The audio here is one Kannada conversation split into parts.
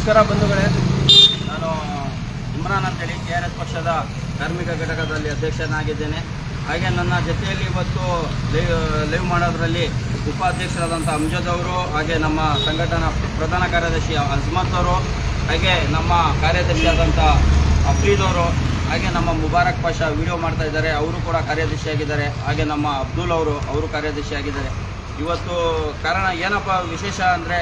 ನಮಸ್ಕಾರ ಬಂಧುಗಳೇ. ನಾನು ಇಮ್ರಾನ್ ಅಂತೇಳಿ, ಕೆ ಆರ್ ಎಸ್ ಪಕ್ಷದ ಕಾರ್ಮಿಕ ಘಟಕದಲ್ಲಿ ಅಧ್ಯಕ್ಷನಾಗಿದ್ದೇನೆ. ಹಾಗೆ ನನ್ನ ಜೊತೆಯಲ್ಲಿ ಇವತ್ತು ಲೈವ್ ಲೈವ್ ಮಾಡೋದ್ರಲ್ಲಿ ಉಪಾಧ್ಯಕ್ಷರಾದಂಥ ಅಮ್ಜದ್ ಅವರು, ಹಾಗೆ ನಮ್ಮ ಸಂಘಟನಾ ಪ್ರಧಾನ ಕಾರ್ಯದರ್ಶಿ ಅಜ್ಮತ್ ಅವರು, ಹಾಗೆ ನಮ್ಮ ಕಾರ್ಯದರ್ಶಿಯಾದಂಥ ಅಫ್ರೀದ್ ಅವರು, ಹಾಗೆ ನಮ್ಮ ಮುಬಾರಕ್ ಪಾಷ ವಿಡಿಯೋ ಮಾಡ್ತಾ ಇದ್ದಾರೆ, ಅವರು ಕೂಡ ಕಾರ್ಯದರ್ಶಿಯಾಗಿದ್ದಾರೆ. ಹಾಗೆ ನಮ್ಮ ಅಬ್ದುಲ್ ಅವರು ಅವರು ಕಾರ್ಯದರ್ಶಿಯಾಗಿದ್ದಾರೆ. ಇವತ್ತು ಕಾರಣ ಏನಪ್ಪ ವಿಶೇಷ ಅಂದರೆ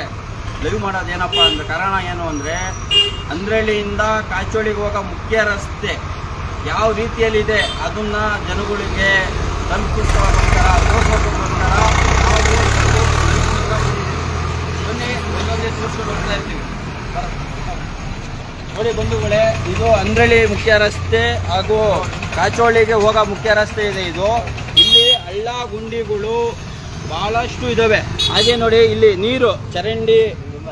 ಲೈವ್ ಮಾಡೋದು ಏನಪ್ಪ ಅಂದ್ರೆ ಕಾರಣ ಏನು ಅಂದರೆ ಅಂದ್ರಳ್ಳಿಯಿಂದ ಕಾಚೋಳಿಗೆ ಹೋಗೋ ಮುಖ್ಯ ರಸ್ತೆ ಯಾವ ರೀತಿಯಲ್ಲಿದೆ ಅದನ್ನ ಜನಗಳಿಗೆ ತಲುಪಿಸೋಕ್ಕೋಸ್ಕರ ಇರ್ತೀವಿ. ನೋಡಿ ಬಂಧುಗಳೇ, ಇದು ಅಂದ್ರಳ್ಳಿ ಮುಖ್ಯ ರಸ್ತೆ ಹಾಗೂ ಕಾಚೋಳಿಗೆ ಹೋಗೋ ಮುಖ್ಯ ರಸ್ತೆ ಇದೆ ಇದು. ಇಲ್ಲಿ ಹಳ್ಳ ಗುಂಡಿಗಳು ಬಹಳಷ್ಟು ಇದ್ದಾವೆ ಹಾಗೆ ನೋಡಿ, ಇಲ್ಲಿ ನೀರು, ಚರಂಡಿ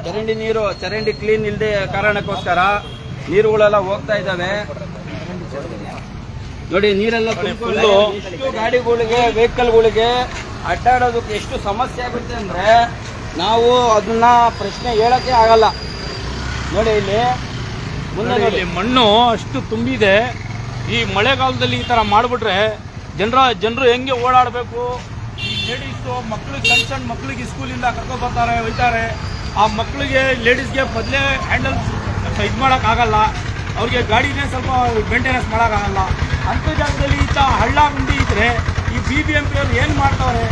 ಚರಂಡಿ ನೀರು ಚರಂಡಿ ಕ್ಲೀನ್ ಇಲ್ಲದೆ ಕಾರಣಕ್ಕೋಸ್ಕರ ನೀರುಗಳೆಲ್ಲ ಹೋಗ್ತಾ ಇದ್ದಾವೆ. ನೋಡಿ ನೀರೆಲ್ಲ ತುಂಬಿಕೊಂಡು ಎಷ್ಟು ಗಾಡಿಗಳಿಗೆ ವೆಹಿಕಲ್ಗಳಿಗೆ ಅಡ್ಡಾಡೋದಕ್ಕೆ ಎಷ್ಟು ಸಮಸ್ಯೆ ಆಗುತ್ತೆ ಅಂದ್ರೆ ನಾವು ಅದನ್ನ ಪ್ರಶ್ನೆ ಹೇಳಕ್ಕೆ ಆಗಲ್ಲ. ನೋಡಿ ಇಲ್ಲಿ ಮುಂದೆ ನೋಡಿ, ನೋಡಿ. ಮಣ್ಣು ಅಷ್ಟು ತುಂಬಿದೆ. ಈ ಮಳೆಗಾಲದಲ್ಲಿ ಈ ಥರ ಮಾಡ್ಬಿಟ್ರೆ ಜನರ ಜನರು ಹೆಂಗೆ ಓಡಾಡಬೇಕು? ಈ ಲೇಡೀಸು ಮಕ್ಳಿಗೆ ಸಣ್ಣ ಸಣ್ಣ ಮಕ್ಳಿಗೆ ಸ್ಕೂಲಿಂದ ಕರ್ಕೊಂಡು ಬರ್ತಾರೆ ಒಯ್ತಾರೆ ಆ ಮಕ್ಕಳಿಗೆ ಲೇಡೀಸ್ಗೆ ಮೊದಲೇ ಹ್ಯಾಂಡಲ್ ಇದು ಮಾಡೋಕ್ಕಾಗಲ್ಲ. ಅವ್ರಿಗೆ ಗಾಡಿನೇ ಸ್ವಲ್ಪ ಮೇಂಟೆನೆನ್ಸ್ ಮಾಡೋಕ್ಕಾಗಲ್ಲ. ಅಂಥ ಜಾಗದಲ್ಲಿ ಇಂಥ ಹಳ್ಳ ಗುಂಡಿ ಇದ್ದರೆ ಈ ಬಿ ಬಿ ಎಂ ಪಿ ಅವ್ರು ಏನು ಮಾಡ್ತಾವ್ರೆ?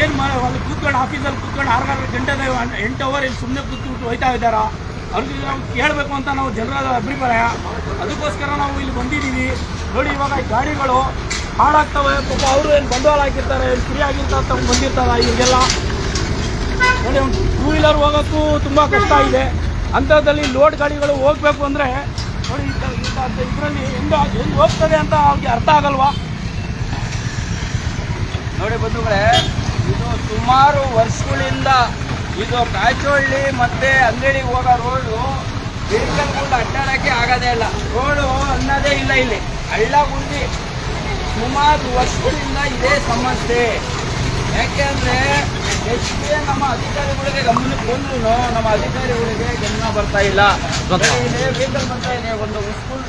ಏನು ಮಾಡಿ ಅಲ್ಲಿ ಕೂತ್ಕೊಂಡು ಆಫೀಸಲ್ಲಿ ಕೂತ್ಕೊಂಡು ಆರು ಗಂಟೆ, ಎಂಟು ಅವರ್ ಇಲ್ಲಿ ಸುಮ್ಮನೆ ಕೂತ್ಬಿಟ್ಟು ಹೋಯ್ತಾ ಇದ್ದಾರಾ? ಅವ್ರಿಗೆ ನಾವು ಕೇಳಬೇಕು ಅಂತ ನಾವು ಜನರ ಅಭಿಪ್ರಾಯ. ಅದಕ್ಕೋಸ್ಕರ ನಾವು ಇಲ್ಲಿ ಬಂದಿದ್ದೀವಿ. ನೋಡಿ ಇವಾಗ ಗಾಡಿಗಳು ಹಾಳಾಗ್ತವೆ. ಪಾಪ ಅವರು ಏನು ಬಂಡವಾಳ ಹಾಕಿರ್ತಾರೆ, ಏನು ಫ್ರೀ ಆಗಿರ್ತಾರೆ ತಗೊಂಡು ಬಂದಿರ್ತಾರ ಇವ್ರಿಗೆಲ್ಲ? ಒಂದು ಟೂ ವೀಲರ್ ಹೋಗೋಕ್ಕೂ ತುಂಬ ಕಷ್ಟ ಇದೆ. ಅಂಥದ್ದಲ್ಲಿ ಲೋಡ್ ಗಾಡಿಗಳು ಹೋಗಬೇಕು ಅಂದರೆ ನೋಡಿ ಇದರಲ್ಲಿ ಹೆಂಗೆ ಹೆಂಗೆ ಹೋಗ್ತದೆ ಅಂತ ಅವ್ರಿಗೆ ಅರ್ಥ ಆಗಲ್ವಾ? ನೋಡಿ ಬಂಧುಗಳೇ, ಇದು ಸುಮಾರು ವರ್ಷಗಳಿಂದ ಇದು ಕಾಚೋಳ್ಳಿ ಮತ್ತೆ ಅಂಗಡಿಗೆ ಹೋಗೋ ರೋಡು ವೆಹಿಕಲ್ಗಳು ಅಡ್ಡಾಡೋಕ್ಕೆ ಆಗೋದೇ ಇಲ್ಲ. ರೋಡು ಅನ್ನೋದೇ ಇಲ್ಲ ಇಲ್ಲಿ. ಹಳ್ಳ ಗುಂಡಿ ಸುಮಾರು ವರ್ಷಗಳಿಂದ ಇದೇ ಸಮಸ್ಯೆ. ಯಾಕೆ ಅಂದ್ರೆ ಎಷ್ಟೇ ನಮ್ಮ ಅಧಿಕಾರಿಗಳಿಗೆ ಗಮನಕ್ಕೆ ಬಂದ್ರು ನಮ್ಮ ಅಧಿಕಾರಿಗಳಿಗೆ ಗಮನ ಬರ್ತಾ ಇಲ್ಲ. ವೆಹಿಕಲ್ ಬರ್ತಾ ಇದೆ ಒಂದು ಸ್ಕೂಲ್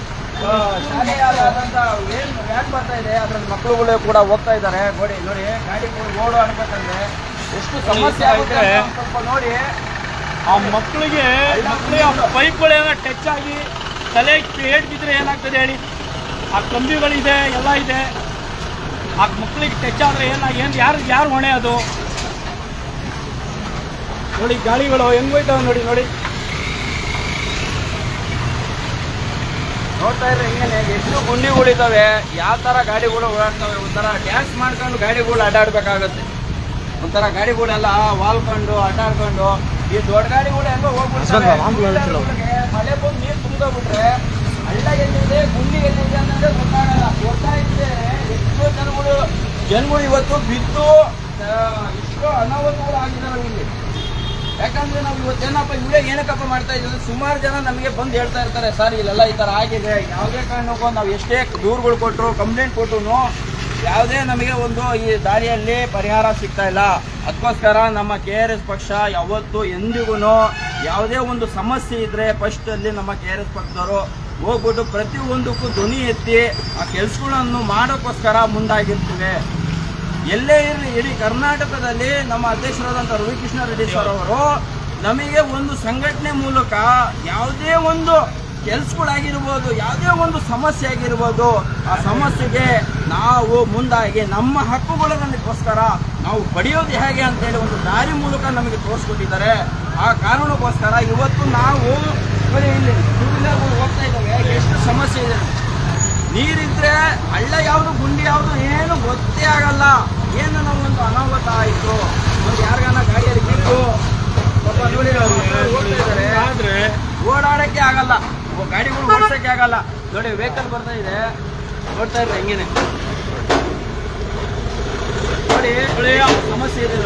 ಶಾಲೆಯಾದಂತ ಏನ್ ವ್ಯಾನ್ ಬರ್ತಾ ಇದೆ ಅದ್ರಲ್ಲಿ ಮಕ್ಕಳುಗಳು ಕೂಡ ಹೋಗ್ತಾ ಇದ್ದಾರೆ. ನೋಡಿ ನೋಡಿ ಗಾಡಿಗಳು ಓಡು ಅನ್ಬೇಕಂದ್ರೆ ಎಷ್ಟು ಸಮಸ್ಯೆ ಆಗುತ್ತೆ ಸ್ವಲ್ಪ ನೋಡಿ. ಆ ಮಕ್ಕಳಿಗೆ ಮಕ್ಕಳಿಗೆ ಆ ಪೈಪ್ಗಳೇನೋ ಟಚ್ ಆಗಿ ತಲೆ ಏಟ್ ಬಿದ್ದರೆ ಏನಾಗ್ತದೆ ಹೇಳಿ? ಆ ಕಂಬಿಗಳಿದೆ ಎಲ್ಲ ಇದೆ. ಆ ಮಕ್ಕಳಿಗೆ ಟಚ್ ಆದರೆ ಏನಾಗಿ ಏನು ಯಾರು ಯಾರು ಹೊಣೆ ಅದು? ನೋಡಿ ಗಾಳಿಗಳು ಹೆಂಗ್ ಹೋಯ್ತಾವೆ ನೋಡಿ ನೋಡಿ. ನೋಡ್ತಾ ಇದ್ರೆ ಹೆಂಗೇನೆ ಎಷ್ಟು ಗುಂಡಿಗಳಿದಾವೆ ಯಾವ ತರ ಗಾಡಿಗಳು ಓಡಾಡ್ತಾವೆ ಒಂಥರ ಡ್ಯಾನ್ಸ್ ಮಾಡ್ಕೊಂಡು ಗಾಡಿಗಳು ಅಡ್ಡಾಡ್ಬೇಕಾಗತ್ತೆ. ಒಂಥರ ಗಾಡಿಗಳೆಲ್ಲ ವಾಲ್ಕೊಂಡು ಅಡ್ಡಾಡ್ಕೊಂಡು ಈ ದೊಡ್ಡ ಗಾಡಿಗಳು ಹೆಂಗೋ ಹೋಗ್ಬಿಡ್ತಾರೆ ಮಳೆ ಬಂದು ನೀರು ತುಂಬಿಬಿಟ್ರೆ ಹಳ್ಳ ಎಲ್ಲಿದೆ ಗುಂಡಿ ಎಲ್ಲಿದೆ ಅನ್ನೋದೇ ಗೊತ್ತಾಗಲ್ಲ. ಗೊತ್ತಾಯ್ತದೆ ಎಷ್ಟೋ ಜನಗಳು ಜನಗಳು ಇವತ್ತು ಬಿದ್ದು ಎಷ್ಟೋ ಅನಾಹುತಗಳು ಆಗಿದ್ದಾರೆ ಇಲ್ಲಿ. ಯಾಕಂದ್ರೆ ನಾವು ಇವತ್ತೇನಪ್ಪ ಇವೇ ಏನಕ್ಕಪ್ಪ ಮಾಡ್ತಾ ಇದ್ದೀವಿ ಸುಮಾರು ಜನ ನಮಗೆ ಬಂದು ಹೇಳ್ತಾ ಇರ್ತಾರೆ, ಸರ್, ಇಲ್ಲೆಲ್ಲ ಈ ಥರ ಆಗಿದೆ. ಯಾವುದೇ ಕಾರಣಕ್ಕೂ ನಾವು ಎಷ್ಟೇ ದೂರುಗಳು ಕೊಟ್ಟರು ಕಂಪ್ಲೇಂಟ್ ಕೊಟ್ಟರು ಯಾವುದೇ ನಮಗೆ ಒಂದು ಈ ದಾರಿಯಲ್ಲಿ ಪರಿಹಾರ ಸಿಗ್ತಾ ಇಲ್ಲ. ಅದಕ್ಕೋಸ್ಕರ ನಮ್ಮ ಕೆ ಆರ್ ಎಸ್ ಪಕ್ಷ ಯಾವತ್ತು ಎಂದಿಗೂ ಯಾವುದೇ ಒಂದು ಸಮಸ್ಯೆ ಇದ್ರೆ ಫಸ್ಟ್ ಅಲ್ಲಿ ನಮ್ಮ ಕೆ ಆರ್ ಎಸ್ ಪಕ್ಷದವರು ಹೋಗ್ಬಿಟ್ಟು ಪ್ರತಿಯೊಂದಕ್ಕೂ ಧ್ವನಿ ಎತ್ತಿ ಆ ಕೆಲಸಗಳನ್ನು ಮಾಡೋಕ್ಕೋಸ್ಕರ ಮುಂದಾಗಿರ್ತೀವಿ. ಎಲ್ಲೇ ಇರಲಿ ಇಡೀ ಕರ್ನಾಟಕದಲ್ಲಿ ನಮ್ಮ ಅಧ್ಯಕ್ಷರಾದಂಥ ರವಿಕೃಷ್ಣ ರೆಡ್ಡಿ ಸರ್ ಅವರು ನಮಗೆ ಒಂದು ಸಂಘಟನೆ ಮೂಲಕ ಯಾವುದೇ ಒಂದು ಕೆಲಸಗಳಾಗಿರ್ಬೋದು ಯಾವುದೇ ಒಂದು ಸಮಸ್ಯೆ ಆಗಿರ್ಬೋದು ಆ ಸಮಸ್ಯೆಗೆ ನಾವು ಮುಂದಾಗಿ ನಮ್ಮ ಹಕ್ಕುಗಳನ್ನಿಗೋಸ್ಕರ ನಾವು ಪಡೆಯೋದು ಹೇಗೆ ಅಂತೇಳಿ ಒಂದು ದಾರಿ ಮೂಲಕ ನಮಗೆ ತೋರಿಸ್ಕೊಟ್ಟಿದ್ದಾರೆ. ಆ ಕಾರಣಕ್ಕೋಸ್ಕರ ಇವತ್ತು ನಾವು ಇಲ್ಲಿ ಟೂ ವೀಲರ್ಗಳು ಹೋಗ್ತಾ ಇದ್ದಾವೆ. ಎಷ್ಟು ಸಮಸ್ಯೆ ಇದೆ? ನೀರಿದ್ರೆ ಹಳ್ಳ ಯಾವುದು ಗುಂಡಿ ಯಾವುದು ಏನು ಗೊತ್ತೇ ಆಗಲ್ಲ. ಏನು ನಮಗೊಂದು ಅನಾಹುತ ಆಯಿತು. ಒಂದು ಯಾರಿಗಾನ ಗಾಡಿಯಲ್ಲಿ ಬಿಟ್ಟು ಪಾಪ ನೋಡಿ ಅವ್ರು ಇದ್ದಾರೆ. ಆದ್ರೆ ಓಡಾಡಕ್ಕೆ ಆಗಲ್ಲ. ಗಾಡಿಗಳು ಓಡಿಸಕ್ಕೆ ಆಗಲ್ಲ. ನೋಡಿ ವೆಹಿಕಲ್ ಬರ್ತಾ ಇದೆ. ಓಡ್ತಾ ಇದೆ ಹೆಂಗೇನೆ. ನೋಡಿ ನೋಡಿ, ಸಮಸ್ಯೆ ಇದೆ.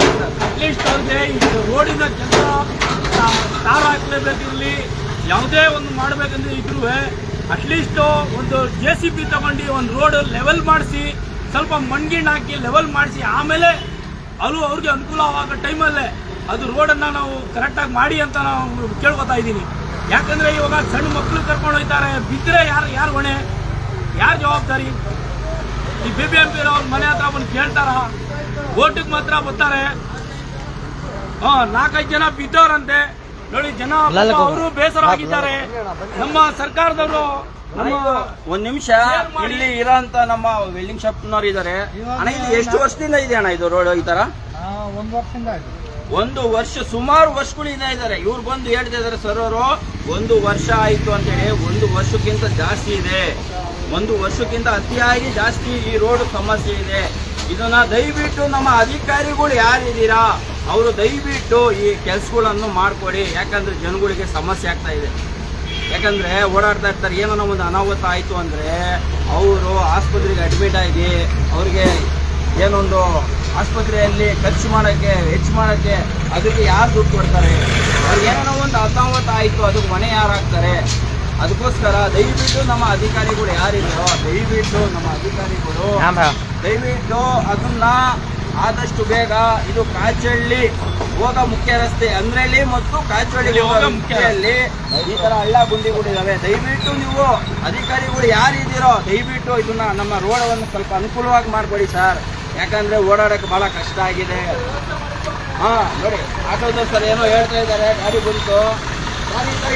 ಅಟ್ಲೀಸ್ಟ್ ಅವ್ರಿಗೆ ಈ ರೋಡಿನ ಜನ ತಾರ ಹಾಕ್ಲೇಬೇಕಿರಲಿ ಯಾವುದೇ ಒಂದು ಮಾಡಬೇಕಂದ್ರೆ ಇದ್ರು ಅಟ್ಲೀಸ್ಟ್ ಒಂದು ಜೆ ಸಿ ಬಿ ತಗೊಂಡು ಒಂದು ರೋಡ್ ಲೆವೆಲ್ ಮಾಡಿಸಿ, ಸ್ವಲ್ಪ ಮಣ್ಗಿಣ್ಣು ಹಾಕಿ ಲೆವೆಲ್ ಮಾಡಿಸಿ, ಆಮೇಲೆ ಅದು ಅವ್ರಿಗೆ ಅನುಕೂಲವಾಗೋ ಟೈಮಲ್ಲೇ ಅದು ರೋಡನ್ನು ನಾವು ಕರೆಕ್ಟಾಗಿ ಮಾಡಿ ಅಂತ ನಾವು ಕೇಳ್ಕೊತಾ ಇದ್ದೀನಿ. ಯಾಕಂದರೆ ಇವಾಗ ಸಣ್ಣ ಮಕ್ಕಳು ಕರ್ಕೊಂಡು ಹೋಗ್ತಾರೆ ಬಿದ್ದರೆ ಯಾರು ಯಾರು ಹೊಣೆ? ಯಾರು ಜವಾಬ್ದಾರಿ? ಈ ಬಿ ಬಿ ಎಂ ಪಿ ಅವ್ರ ಮನೆ ಹತ್ರ ಬಂದು ಕೇಳ್ತಾರ ಓಟಿಗೆ ಮಾತ್ರ ಬರ್ತಾರೆ. ಹಾಂ ನಾಲ್ಕೈದು ಜನ ಬಿದ್ದವ್ರಂತೆ. ನೋಡಿ ಜನ ಅವರು ಬೇಸರ ಆಗಿದ್ದಾರೆ ನಮ್ಮ ಸರ್ಕಾರದವರು ನಮ್ಮ ಒಂದ್ ನಿಮಿಷ. ಇಲ್ಲಿ ಇರೋಂತ ನಮ್ಮ ವೆಲ್ಡಿಂಗ್ ಶಾಪ್ನವ್ರು ಇದಾರೆ ಅಣ್ಣ ಇಲ್ಲಿ ಎಷ್ಟು ವರ್ಷದಿಂದ ಇದೆ ಅಣ್ಣ ಇದು ರೋಡ್ ಈ ತರ? ಒಂದು ವರ್ಷದಿಂದ ಒಂದು ವರ್ಷ ಸುಮಾರು ವರ್ಷಗಳಿಂದ ಇದ್ದಾರೆ. ಇವ್ರು ಬಂದು ಹೇಳ್ತಾ ಇದಾರೆ ಸರ್ ಅವರು ಒಂದು ವರ್ಷ ಆಯ್ತು ಅಂತೇಳಿ ಒಂದು ವರ್ಷಕ್ಕಿಂತ ಜಾಸ್ತಿ ಇದೆ. ಒಂದು ವರ್ಷಕ್ಕಿಂತ ಅತಿಯಾಗಿ ಜಾಸ್ತಿ ಈ ರೋಡ್ ಸಮಸ್ಯೆ ಇದೆ. ಇದನ್ನ ದಯವಿಟ್ಟು ನಮ್ಮ ಅಧಿಕಾರಿಗಳು ಯಾರಿದ್ದೀರಾ, ಅವರು ದಯವಿಟ್ಟು ಈ ಕೆಲಸಗಳನ್ನು ಮಾಡಿಕೊಡಿ. ಯಾಕಂದ್ರೆ ಜನಗಳಿಗೆ ಸಮಸ್ಯೆ ಆಗ್ತಾ ಇದೆ. ಯಾಕಂದ್ರೆ ಓಡಾಡ್ತಾ ಇರ್ತಾರೆ. ಏನೋ ಒಂದು ಅನಾಹುತ ಆಯಿತು ಅಂದರೆ ಅವರು ಆಸ್ಪತ್ರೆಗೆ ಅಡ್ಮಿಟ್ ಆಗಿ ಅವ್ರಿಗೆ ಏನೊಂದು ಆಸ್ಪತ್ರೆಯಲ್ಲಿ ಖರ್ಚು ಮಾಡೋಕ್ಕೆ, ಹೆಚ್ಚು ಮಾಡೋಕ್ಕೆ ಅದಕ್ಕೆ ಯಾರು ದುಡ್ಡು ಕೊಡ್ತಾರೆ? ಅವ್ರಿಗೆ ಏನೋ ಒಂದು ಅನಾಹುತ ಆಯಿತು ಅದಕ್ಕೆ ಮನೆ ಯಾರು ಹಾಕ್ತಾರೆ? ಅದಕ್ಕೋಸ್ಕರ ದಯವಿಟ್ಟು ನಮ್ಮ ಅಧಿಕಾರಿಗಳು ಯಾರಿದ್ದಾರೋ ದಯವಿಟ್ಟು ನಮ್ಮ ಅಧಿಕಾರಿಗಳು ದಯವಿಟ್ಟು ಅದನ್ನ ಆದಷ್ಟು ಬೇಗ ಇದು ಕಾಚಳ್ಳಿ ಹೋಗ ಮುಖ್ಯ ರಸ್ತೆ ಅಂದ್ರಲ್ಲಿ ಮತ್ತು ಕಾಚಳ್ಳಿ ಹೋಗ ಹೋಗೋ ಮುಖ್ಯ ಮುಖ್ಯಲ್ಲಿ ಈ ತರ ಹಳ್ಳ ಗುಂಡಿಗಳು ಇದಾವೆ ದಯವಿಟ್ಟು ನೀವು ಅಧಿಕಾರಿಗಳು ಯಾರಿದ್ದೀರೋ ದಯವಿಟ್ಟು ಇದನ್ನ ನಮ್ಮ ರೋಡವನ್ನು ಸ್ವಲ್ಪ ಅನುಕೂಲವಾಗಿ ಮಾಡ್ಕೊಡಿ ಸರ್. ಯಾಕಂದ್ರೆ ಓಡಾಡಕ್ಕೆ ಬಹಳ ಕಷ್ಟ ಆಗಿದೆ. ಹಾ ನೋಡಿ ಆಟೋದ ಸರ್ ಏನೋ ಹೇಳ್ತಾ ಇದ್ದಾರೆ ಗಾಡಿ ಬಂತು.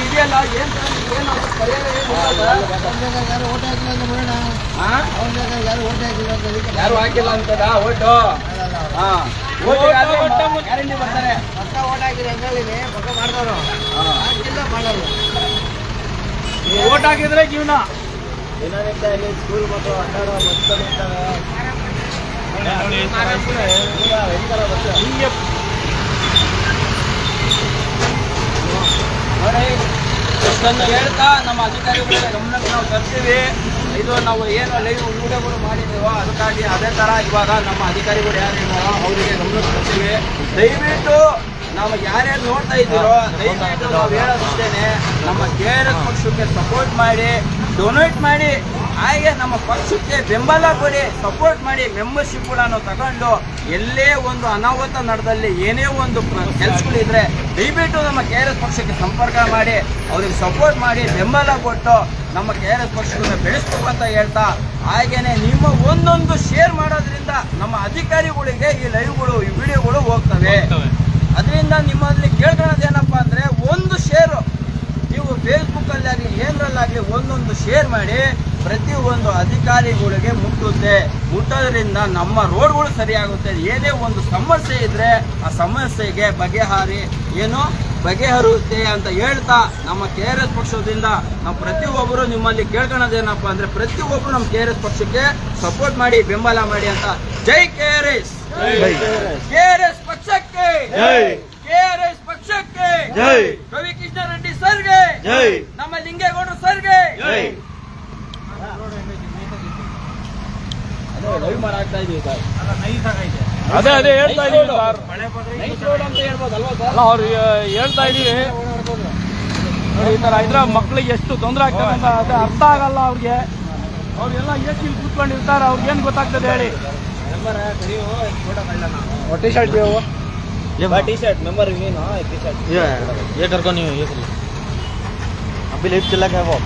ಇದೆಯಲ್ಲ ಏನ್ ಯಾರು ಓಟ್ ಹಾಕಿಲ್ಲ ಅಂತ ನೋಡೋಣ? ಅವ್ನ ಜಾಗ ಯಾರು ಓಟ್ ಹಾಕಿಲ್ಲ ಅಂತ ಅದಕ್ಕೆ ಯಾರು ಹಾಕಿಲ್ಲ ಅಂತದ ಓಟು ಹಾ ಗ್ಯಾರಂಟಿ ಬರ್ತಾರೆ? ಪಕ್ಕ ಓಟ್ ಹಾಕಿದ್ರೆ ಹೆಂಗಳಿದೆ ಪಕ್ಕ ಮಾಡ್ದವ್ರು. ಹಾಕಿಲ್ಲ ಮಾಡಲ್ಲ. ಓಟ್ ಹಾಕಿದ್ರೆ ಜೀವನ. ದಿನನಿತ್ಯ ಇಲ್ಲಿ ಸ್ಕೂಲ್ ಮಕ್ಕಳು ಆಟಾಡೋ ಮಕ್ಕಳು ಬಸ್ ಹಿಂಗೆ ಹೇಳ್ತಾ ನಮ್ಮ ಅಧಿಕಾರಿಗಳ ಗಮನಕ್ಕೆ ನಾವು ತರ್ತೀವಿ. ಇದು ನಾವು ಏನು ಲೈವ್ ವಿಡಿಯೋಗಳು ಮಾಡಿದ್ದೀವೋ ಅದಕ್ಕಾಗಿ ಅದೇ ಥರ ಇವಾಗ ನಮ್ಮ ಅಧಿಕಾರಿಗಳು ಯಾರಿದ್ದಾರೋ ಅವರಿಗೆ ಗಮನಕ್ಕೆ ತರ್ತೀವಿ. ದಯವಿಟ್ಟು ನಾವು ಯಾರ್ಯಾರು ನೋಡ್ತಾ ಇದ್ದೀರೋ, ದಯವಿಟ್ಟು ನಾವು ಹೇಳೋದಿಷ್ಟೇನೆ, ನಮ್ಮ ಕೆ ಆರ್ ಎಸ್ ಪಕ್ಷಕ್ಕೆ ಸಪೋರ್ಟ್ ಮಾಡಿ ಡೊನೇಟ್ ಮಾಡಿ. ಹಾಗೆ ನಮ್ಮ ಪಕ್ಷಕ್ಕೆ ಬೆಂಬಲ ಕೊಡಿ ಸಪೋರ್ಟ್ ಮಾಡಿ ಮೆಂಬರ್ಶಿಪ್ಗಳನ್ನು ತಗೊಂಡು ಎಲ್ಲೇ ಒಂದು ಅನಾಹುತ ನಡೆದಲ್ಲಿ ಏನೇ ಒಂದು ಕೆಲಸಗಳಿದ್ರೆ ದಯವಿಟ್ಟು ನಮ್ಮ ಕೆ ಆರ್ ಎಸ್ ಪಕ್ಷಕ್ಕೆ ಸಂಪರ್ಕ ಮಾಡಿ ಅವ್ರಿಗೆ ಸಪೋರ್ಟ್ ಮಾಡಿ ಬೆಂಬಲ ಕೊಟ್ಟು ನಮ್ಮ ಕೆ ಆರ್ ಎಸ್ ಪಕ್ಷಗಳನ್ನ ಬೆಳೆಸ್ಬೇಕು ಅಂತ ಹೇಳ್ತಾ ಹಾಗೇನೆ ನಿಮ್ಮ ಒಂದೊಂದು ಶೇರ್ ಮಾಡೋದ್ರಿಂದ ನಮ್ಮ ಅಧಿಕಾರಿಗಳಿಗೆ ಈ ಲೈವ್ಗಳು ಈ ವಿಡಿಯೋಗಳು ಹೋಗ್ತವೆ. ಅದರಿಂದ ನಿಮ್ಮಲ್ಲಿ ಕೇಳ್ಕೊಳ್ಳೋದೇನಪ್ಪ ಅಂದ್ರೆ ಒಂದು ಶೇರು ನೀವು ಫೇಸ್ಬುಕ್ಕಲ್ಲಾಗಲಿ ಅಲ್ಲಿ ಆಗಲಿ ಏನರಲ್ಲಾಗಲಿ ಒಂದೊಂದು ಶೇರ್ ಮಾಡಿ ಪ್ರತಿ ಒಂದು ಅಧಿಕಾರಿಗಳಿಗೆ ಮುಟ್ಟುತ್ತೆ. ಮುಟ್ಟೋದ್ರಿಂದ ನಮ್ಮ ರೋಡ್ಗಳು ಸರಿಯಾಗುತ್ತೆ. ಏನೇ ಒಂದು ಸಮಸ್ಯೆ ಇದ್ರೆ ಆ ಸಮಸ್ಯೆಗೆ ಬಗೆಹಾರಿ. ಏನು? ಬಗೆಹರುತ್ತೆ ಅಂತ ಹೇಳ್ತಾ ನಮ್ಮ ಕೆ ಆರ್ ಎಸ್ ಪಕ್ಷದಿಂದ ನಾವು ಪ್ರತಿಯೊಬ್ಬರು ನಿಮ್ಮಲ್ಲಿ ಕೇಳ್ಕೊಳೋದೇನಪ್ಪ ಅಂದ್ರೆ ಪ್ರತಿಯೊಬ್ಬರು ನಮ್ಮ ಕೆ ಆರ್ ಎಸ್ ಪಕ್ಷಕ್ಕೆ ಸಪೋರ್ಟ್ ಮಾಡಿ ಬೆಂಬಲ ಮಾಡಿ ಅಂತ. ಜೈ K R S! K R S! ಪಕ್ಷಕ್ಕೆ! ಜೈ. ಕೆ ಆರ್ ಎಸ್ ಪಕ್ಷಕ್ಕೆ! ಜೈ. ರವಿ ಕೃಷ್ಣ ರೆಡ್ಡಿ ಸರ್ಗೆ! ಜೈ. ನಮ್ಮ ಲಿಂಗೇಗೌಡರು ಸರ್ಗೆ! ಜೈ. ಲೈವ್ ಮಾಡಾಗ್ತಾ ಇದೀವಿ ಸರ್ ಅದೇ ಅದೇ ಹೇಳ್ತಾ ಇದೀವಿ ಸರ್ ನೈಟ್ ರೋಡ್ ಅಂತ ಹೇಳ್ಬೋದಲ್ವಾ ಸರ್ ಅಲ್ಲ ಅವ್ರು ಹೇಳ್ತಾ ಇದೀವಿ ನೋಡಿ ಈ ತರ ಇದ್ರೆ ಮಕ್ಳಿಗೆ ಎಷ್ಟು ತೊಂದರೆ ಆಗ್ತದೆ ಅಂತ ಅದೇ ಅರ್ಥ ಆಗಲ್ಲ ಅವ್ರಿಗೆ ಅವ್ರೆಲ್ಲ ಎಷ್ಟು ಇಲ್ಲಿ ಕೂತ್ಕೊಂಡಿರ್ತಾರೆ ಅವ್ರಿಗೆ ಏನು ಗೊತ್ತಾಗ್ತದೆ ಹೇಳಿ टी शर्ट जो वो ये टी शर्ट मेंबर हुई ना टी शर्ट ये ये कर को नहीं हो ये कर लो अभी लेट चला गया वो